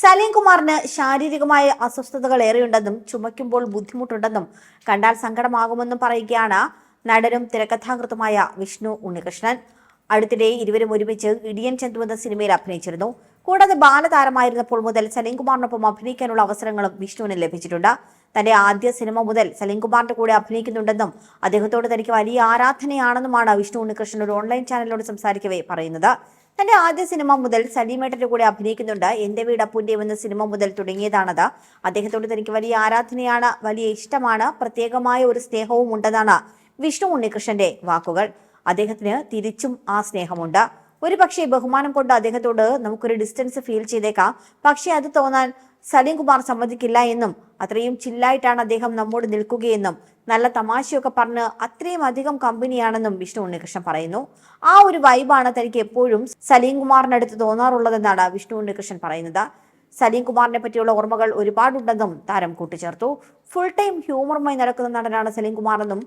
സലീം കുമാറിന് ശാരീരികമായ അസ്വസ്ഥതകൾ ഏറെയുണ്ടെന്നും ചുമയ്ക്കുമ്പോൾ ബുദ്ധിമുട്ടുണ്ടെന്നും കണ്ടാൽ സങ്കടമാകുമെന്നും പറയുകയാണ് നടനും തിരക്കഥാകൃത്തുമായ വിഷ്ണു ഉണ്ണികൃഷ്ണൻ. അടുത്തിടെ ഇരുവരും ഒരുമിച്ച് ഇടിയൻ ചന്തു എന്ന സിനിമയിൽ അഭിനയിച്ചിരുന്നു. കൂടാതെ ബാലതാരമായിരുന്നപ്പോൾ മുതൽ സലീം കുമാറിനൊപ്പം അഭിനയിക്കാനുള്ള അവസരങ്ങളും വിഷ്ണുവിന് ലഭിച്ചിട്ടുണ്ട്. തന്റെ ആദ്യ സിനിമ മുതൽ സലീം കുമാറിന്റെ കൂടെ അഭിനയിക്കുന്നുണ്ടെന്നും അദ്ദേഹത്തോട് തനിക്ക് വലിയ ആരാധനയാണെന്നുമാണ് വിഷ്ണു ഉണ്ണികൃഷ്ണൻ ഒരു ഓൺലൈൻ ചാനലിനോട് സംസാരിക്കവേ പറയുന്നത്. തന്റെ ആദ്യ സിനിമ മുതൽ സലീമേട്ടന്റെ കൂടെ അഭിനയിക്കുന്നുണ്ട്. എന്റെ വീട് എന്ന സിനിമ മുതൽ തുടങ്ങിയതാണത്. അദ്ദേഹത്തോട് തനിക്ക് വലിയ ആരാധനയാണ് വലിയ ഇഷ്ടമാണ്. പ്രത്യേകമായ ഒരു സ്നേഹവും ഉണ്ടെന്നാണ് വിഷ്ണു ഉണ്ണികൃഷ്ണന്റെ വാക്കുകൾ. അദ്ദേഹത്തിന് തിരിച്ചും ആ സ്നേഹമുണ്ട്. ഒരു പക്ഷേ ബഹുമാനം കൊണ്ട് അദ്ദേഹത്തോട് നമുക്കൊരു ഡിസ്റ്റൻസ് ഫീൽ ചെയ്തേക്കാം. പക്ഷേ അത് തോന്നാൻ സലീം കുമാർ സമ്മതിക്കില്ല എന്നും അത്രയും ചില്ലായിട്ടാണ് അദ്ദേഹം നമ്മോട് നിൽക്കുകയെന്നും നല്ല തമാശയൊക്കെ പറഞ്ഞ് അത്രയും അധികം കമ്പനിയാണെന്നും വിഷ്ണു ഉണ്ണികൃഷ്ണൻ പറയുന്നു. ആ ഒരു വൈബാണ് തനിക്ക് എപ്പോഴും സലീം കുമാറിനടുത്ത് തോന്നാറുള്ളതെന്നാണ് വിഷ്ണു ഉണ്ണികൃഷ്ണൻ പറയുന്നത്. സലീം കുമാറിനെ പറ്റിയുള്ള ഓർമ്മകൾ ഒരുപാടുണ്ടെന്നും താരം കൂട്ടിച്ചേർത്തു. ഫുൾ ടൈം ഹ്യൂമറുമായി നടക്കുന്ന നടനാണ് സലീം കുമാർ എന്നും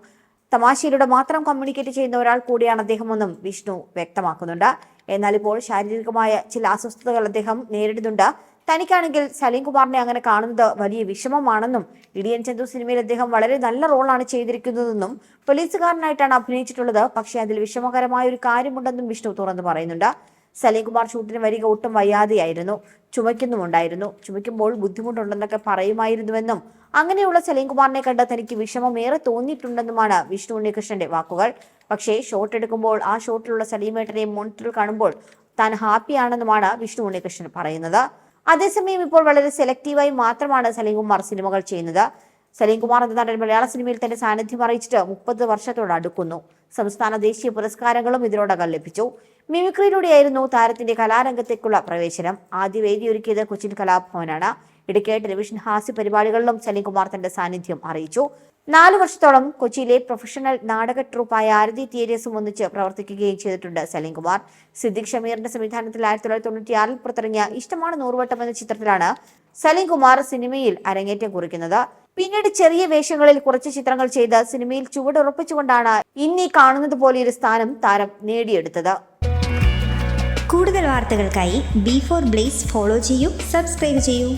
തമാശയിലൂടെ മാത്രം കമ്മ്യൂണിക്കേറ്റ് ചെയ്യുന്ന ഒരാൾ കൂടിയാണ് അദ്ദേഹമെന്നും വിഷ്ണു വ്യക്തമാക്കുന്നുണ്ട്. എന്നാൽ ഇപ്പോൾ ശാരീരികമായ ചില അസ്വസ്ഥതകൾ അദ്ദേഹം നേരിടുന്നുണ്ട്. തനിക്കാണെങ്കിൽ സലീം കുമാറിനെ അങ്ങനെ കാണുന്നത് വലിയ വിഷമമാണെന്നും ഇടിയൻ ചന്ദു സിനിമയിൽ അദ്ദേഹം വളരെ നല്ല റോളാണ് ചെയ്തിരിക്കുന്നതെന്നും പോലീസുകാരനായിട്ടാണ് അഭിനയിച്ചിട്ടുള്ളത്. പക്ഷേ അതിൽ വിഷമകരമായ ഒരു കാര്യമുണ്ടെന്നും വിഷ്ണു തുറന്നു പറയുന്നുണ്ട്. സലീം കുമാർ ഷൂട്ടിന് വരിക ഒട്ടും വയ്യാതെയായിരുന്നു. ചുമയ്ക്കുന്നുമുണ്ടായിരുന്നു. ചുമയ്ക്കുമ്പോൾ ബുദ്ധിമുട്ടുണ്ടെന്നൊക്കെ പറയുമായിരുന്നുവെന്നും അങ്ങനെയുള്ള സലീംകുമാറിനെ കണ്ട് തനിക്ക് വിഷമമേറെ തോന്നിയിട്ടുണ്ടെന്നുമാണ് വിഷ്ണു ഉണ്ണികൃഷ്ണന്റെ വാക്കുകൾ. പക്ഷേ ഷോട്ട് എടുക്കുമ്പോൾ ആ ഷോട്ടിലുള്ള സലീമേട്ടനെ മോണിറ്ററിൽ കാണുമ്പോൾ താൻ ഹാപ്പിയാണെന്നുമാണ് വിഷ്ണു ഉണ്ണികൃഷ്ണൻ പറയുന്നത്. അതേസമയം ഇപ്പോൾ വളരെ സെലക്റ്റീവായി മാത്രമാണ് സലീംകുമാർ സിനിമകൾ ചെയ്യുന്നത്. സലീം കുമാർ എന്ന നടൻ മലയാള സിനിമയിൽ തന്റെ സാന്നിധ്യം അറിയിച്ചിട്ട് മുപ്പത് വർഷത്തോട് അടുക്കുന്നു. സംസ്ഥാന ദേശീയ പുരസ്കാരങ്ങളും ഇതിനോടകം ലഭിച്ചു. മിമിക്രിയിലൂടെയായിരുന്നു താരത്തിന്റെ കലാരംഗത്തേക്കുള്ള പ്രവേശനം. ആദ്യ വേദിയൊരുക്കിയത് കൊച്ചിൻ കലാഭവനാണ്. ഇടയ്ക്ക് ടെലിവിഷൻ ഹാസ്യ പരിപാടികളിലും സലീംകുമാർ തന്റെ സാന്നിധ്യം അറിയിച്ചു. നാല് വർഷത്തോളം കൊച്ചിയിലെ പ്രൊഫഷണൽ നാടക ട്രൂപ്പായ ആരതി തിയേറ്റേഴ്സും ഒന്നിച്ച് പ്രവർത്തിക്കുകയും ചെയ്തിട്ടുണ്ട് സലീംകുമാർ. സിദ്ദിഖ് ഷമീറിന്റെ സംവിധാനത്തിൽ ആയിരത്തി തൊള്ളായിരത്തി തൊണ്ണൂറ്റിയാറിൽ പുറത്തിറങ്ങിയ ഇഷ്ടമാണ് നൂറുവട്ടം എന്ന ചിത്രത്തിലാണ് സലീംകുമാർ സിനിമയിൽ അരങ്ങേറ്റം കുറിക്കുന്നത്. പിന്നീട് ചെറിയ വേഷങ്ങളിൽ കുറച്ച് ചിത്രങ്ങൾ ചെയ്ത് സിനിമയിൽ ചുവടുറപ്പിച്ചുകൊണ്ടാണ് ഇന്നീ കാണുന്നത് പോലെയൊരു സ്ഥാനം താരം നേടിയെടുത്തത്. കൂടുതൽ വാർത്തകൾക്കായി ബി ഫോർ ബ്ലേസ് ഫോളോ ചെയ്യൂ സബ്സ്ക്രൈബ് ചെയ്യൂ.